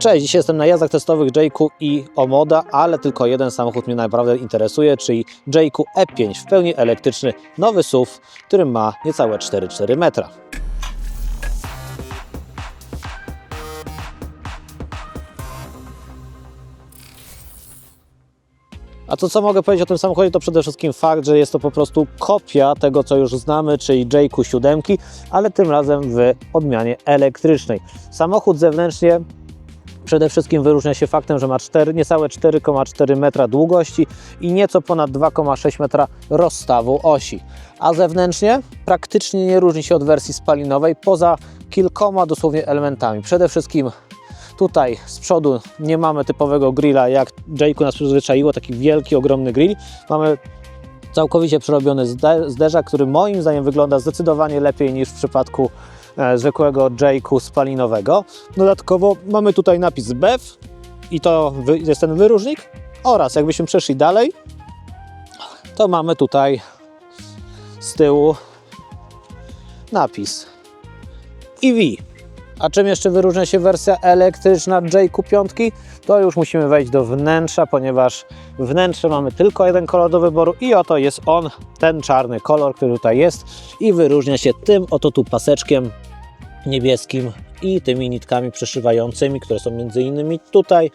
Cześć, dzisiaj jestem na jazdach testowych Jayku i Omoda, ale tylko jeden samochód mnie naprawdę interesuje, czyli Jayku E5 w pełni elektryczny, nowy SUV, który ma niecałe 4,4 metra. A to co mogę powiedzieć o tym samochodzie, to przede wszystkim fakt, że jest to po prostu kopia tego, co już znamy, czyli Jayku 7, ale tym razem w odmianie elektrycznej. Samochód zewnętrznie Przede wszystkim wyróżnia się faktem, że ma 4, niecałe 4,4 metra długości i nieco ponad 2,6 metra rozstawu osi. A zewnętrznie praktycznie nie różni się od wersji spalinowej, poza kilkoma dosłownie elementami. Przede wszystkim tutaj z przodu nie mamy typowego grilla, jak Jayku nas przyzwyczaiło, taki wielki, ogromny grill. Mamy całkowicie przerobiony zde- zderzak, który moim zdaniem wygląda zdecydowanie lepiej niż w przypadku zwykłego Jayku spalinowego. Dodatkowo mamy tutaj napis BEV i to jest ten wyróżnik oraz jakbyśmy przeszli dalej, to mamy tutaj z tyłu napis EV. A czym jeszcze wyróżnia się wersja elektryczna Jayku 5? To już musimy wejść do wnętrza, ponieważ wnętrze mamy tylko jeden kolor do wyboru i oto jest on, ten czarny kolor, który tutaj jest i wyróżnia się tym oto tu paseczkiem niebieskim i tymi nitkami przeszywającymi, które są między innymi tutaj.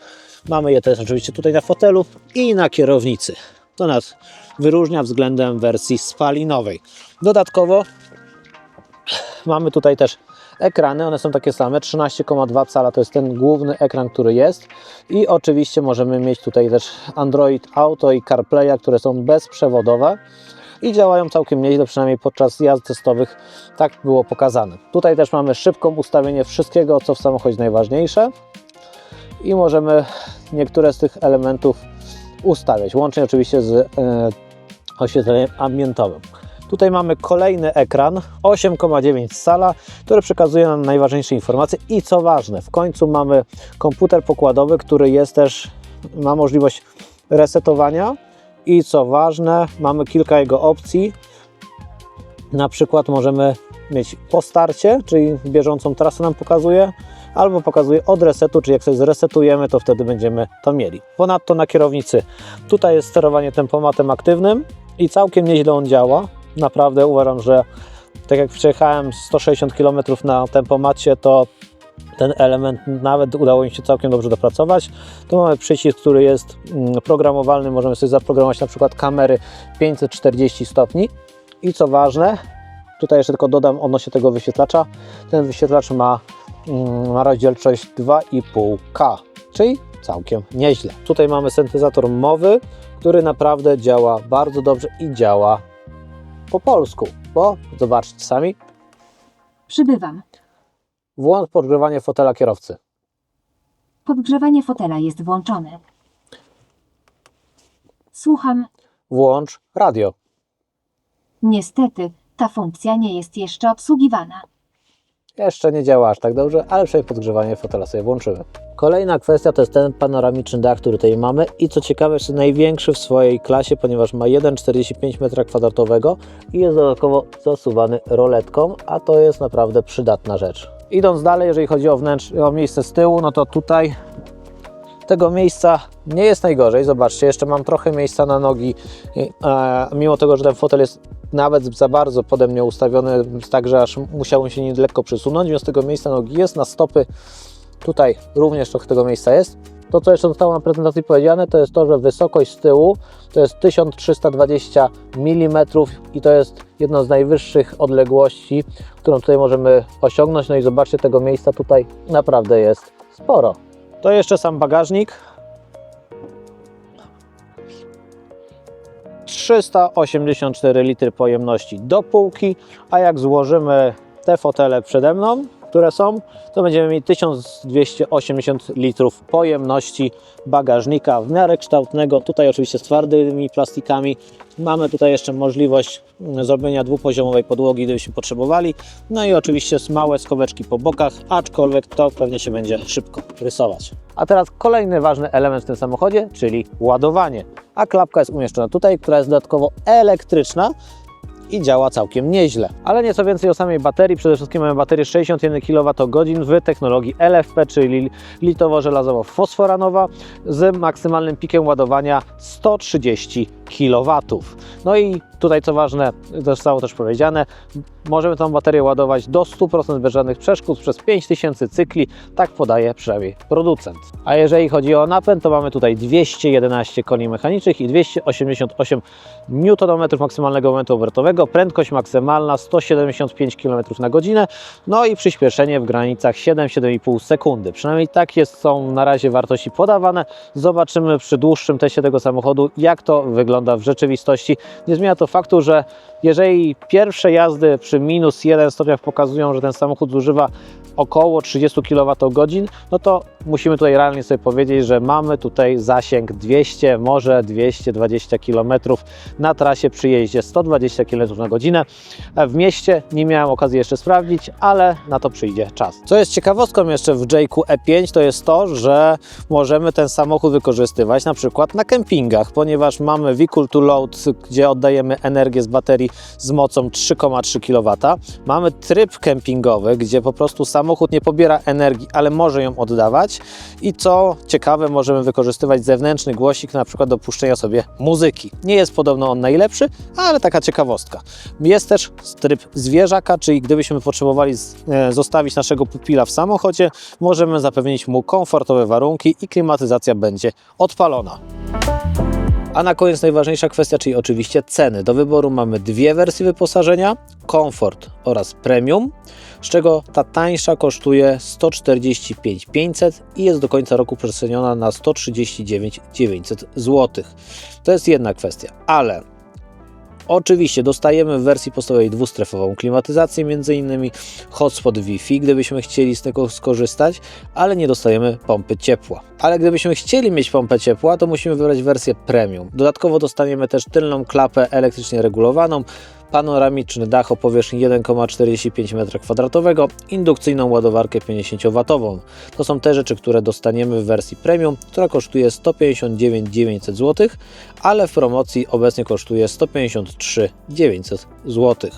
Mamy je też oczywiście tutaj na fotelu i na kierownicy. To nas wyróżnia względem wersji spalinowej. Dodatkowo mamy tutaj też ekrany, one są takie same, 13,2 cala to jest ten główny ekran, który jest i oczywiście możemy mieć tutaj też Android Auto i CarPlaya, które są bezprzewodowe i działają całkiem nieźle, przynajmniej podczas jazd testowych tak było pokazane. Tutaj też mamy szybką ustawienie wszystkiego, co w samochodzie najważniejsze i możemy niektóre z tych elementów ustawiać, łącznie oczywiście z e, oświetleniem ambientowym. Tutaj mamy kolejny ekran 8,9 cala, który przekazuje nam najważniejsze informacje i co ważne, w końcu mamy komputer pokładowy, który jest też, ma możliwość resetowania i co ważne, mamy kilka jego opcji. Na przykład możemy mieć po starcie, czyli bieżącą trasę nam pokazuje, albo pokazuje od resetu, czyli jak sobie zresetujemy, to wtedy będziemy to mieli. Ponadto na kierownicy tutaj jest sterowanie tempomatem aktywnym i całkiem nieźle on działa. Naprawdę uważam, że tak jak przejechałem 160 km na tempomacie, to ten element nawet udało mi się całkiem dobrze dopracować. Tu mamy przycisk, który jest mm, programowalny, możemy sobie zaprogramować na przykład kamery 540 stopni i co ważne, tutaj jeszcze tylko dodam odnośnie tego wyświetlacza, ten wyświetlacz ma, mm, ma rozdzielczość 2,5K, czyli całkiem nieźle. Tutaj mamy syntezator mowy, który naprawdę działa bardzo dobrze i działa po polsku, bo zobaczcie sami, Przybywam. Włącz podgrzewanie fotela kierowcy. Podgrzewanie fotela jest włączone. Słucham. Włącz radio. Niestety, ta funkcja nie jest jeszcze obsługiwana. Jeszcze nie działa aż tak dobrze, ale przynajmniej podgrzewanie fotela sobie włączymy. Kolejna kwestia to jest ten panoramiczny dach, który tutaj mamy i co ciekawe jest największy w swojej klasie, ponieważ ma 1,45 m2 i jest dodatkowo zasuwany roletką, a to jest naprawdę przydatna rzecz. Idąc dalej, jeżeli chodzi o, wnętrz, o miejsce z tyłu, no to tutaj tego miejsca nie jest najgorzej. Zobaczcie, jeszcze mam trochę miejsca na nogi, e, mimo tego, że ten fotel jest nawet za bardzo pode mnie ustawiony, tak że aż musiałem się nim lekko przysunąć, więc tego miejsca nogi jest, na stopy tutaj również trochę tego miejsca jest. To, co jeszcze zostało na prezentacji powiedziane, to jest to, że wysokość z tyłu to jest 1320 mm i to jest jedna z najwyższych odległości, którą tutaj możemy osiągnąć. No i zobaczcie, tego miejsca tutaj naprawdę jest sporo. To jeszcze sam bagażnik. 384 litry pojemności do półki, a jak złożymy te fotele przede mną, które są, to będziemy mieli 1280 litrów pojemności bagażnika w miarę kształtnego. Tutaj oczywiście z twardymi plastikami. Mamy tutaj jeszcze możliwość mm, zrobienia dwupoziomowej podłogi, gdybyśmy potrzebowali. No i oczywiście małe skoweczki po bokach, aczkolwiek to pewnie się będzie szybko rysować. A teraz kolejny ważny element w tym samochodzie, czyli ładowanie. A klapka jest umieszczona tutaj, która jest dodatkowo elektryczna i działa całkiem nieźle. Ale nieco więcej o samej baterii. Przede wszystkim mamy baterię 61 kWh w technologii LFP, czyli litowo-żelazowo-fosforanowa z maksymalnym pikiem ładowania 130 kW. No i tutaj co ważne, zostało też powiedziane, możemy tą baterię ładować do 100% bez żadnych przeszkód przez 5000 cykli, tak podaje przynajmniej producent. A jeżeli chodzi o napęd, to mamy tutaj 211 koni mechanicznych i 288 Nm maksymalnego momentu obrotowego, prędkość maksymalna 175 km na godzinę, no i przyspieszenie w granicach 7-7,5 sekundy. Przynajmniej takie są na razie wartości podawane. Zobaczymy przy dłuższym teście tego samochodu, jak to wygląda w rzeczywistości. Nie zmienia to faktu, że jeżeli pierwsze jazdy przy minus 1 stopniach pokazują, że ten samochód zużywa około 30 kWh, no to musimy tutaj realnie sobie powiedzieć, że mamy tutaj zasięg 200, może 220 km na trasie przy jeździe 120 km na godzinę. W mieście nie miałem okazji jeszcze sprawdzić, ale na to przyjdzie czas. Co jest ciekawostką jeszcze w Jayku E5, to jest to, że możemy ten samochód wykorzystywać na przykład na kempingach, ponieważ mamy vehicle to load, gdzie oddajemy energię z baterii z mocą 3,3 kW. Mamy tryb kempingowy, gdzie po prostu samochód nie pobiera energii, ale może ją oddawać. I co ciekawe, możemy wykorzystywać zewnętrzny głosik, na przykład do puszczenia sobie muzyki. Nie jest podobno on najlepszy, ale taka ciekawostka. Jest też tryb zwierzaka, czyli gdybyśmy potrzebowali e, zostawić naszego pupila w samochodzie, możemy zapewnić mu komfortowe warunki i klimatyzacja będzie odpalona. A na koniec najważniejsza kwestia, czyli oczywiście ceny. Do wyboru mamy dwie wersje wyposażenia: Comfort oraz Premium, z czego ta tańsza kosztuje 145 500 i jest do końca roku przeceniona na 139 900 zł. To jest jedna kwestia, ale Oczywiście dostajemy w wersji podstawowej dwustrefową klimatyzację, między innymi hotspot Wi-Fi, gdybyśmy chcieli z tego skorzystać, ale nie dostajemy pompy ciepła. Ale gdybyśmy chcieli mieć pompę ciepła, to musimy wybrać wersję premium. Dodatkowo dostaniemy też tylną klapę elektrycznie regulowaną, panoramiczny dach o powierzchni 1,45 m2, indukcyjną ładowarkę 50W. To są te rzeczy, które dostaniemy w wersji premium, która kosztuje 159 900 zł, ale w promocji obecnie kosztuje 153 900 zł.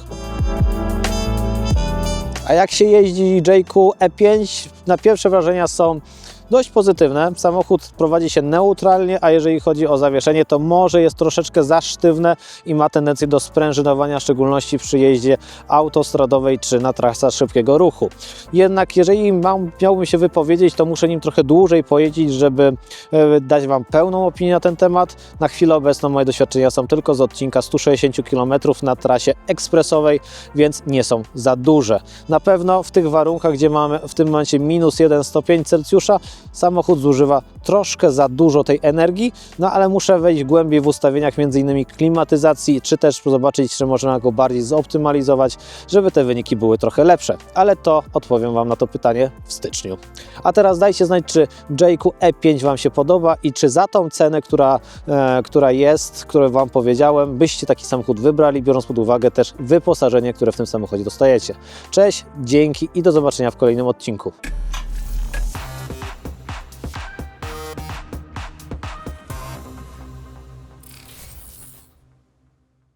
A jak się jeździ Jayku E5? Na pierwsze wrażenia są dość pozytywne. Samochód prowadzi się neutralnie, a jeżeli chodzi o zawieszenie, to może jest troszeczkę za sztywne i ma tendencję do sprężynowania, w szczególności przy jeździe autostradowej czy na trasach szybkiego ruchu. Jednak jeżeli mam, miałbym się wypowiedzieć, to muszę nim trochę dłużej pojeździć, żeby e, dać Wam pełną opinię na ten temat. Na chwilę obecną moje doświadczenia są tylko z odcinka 160 km na trasie ekspresowej, więc nie są za duże. Na pewno w tych warunkach, gdzie mamy w tym momencie minus 1 stopień Celsjusza, samochód zużywa troszkę za dużo tej energii, no ale muszę wejść głębiej w ustawieniach innymi klimatyzacji, czy też zobaczyć, czy można go bardziej zoptymalizować, żeby te wyniki były trochę lepsze. Ale to odpowiem Wam na to pytanie w styczniu. A teraz dajcie znać, czy Jayku E5 Wam się podoba i czy za tą cenę, która, e, która jest, którą Wam powiedziałem, byście taki samochód wybrali, biorąc pod uwagę też wyposażenie, które w tym samochodzie dostajecie. Cześć, dzięki i do zobaczenia w kolejnym odcinku.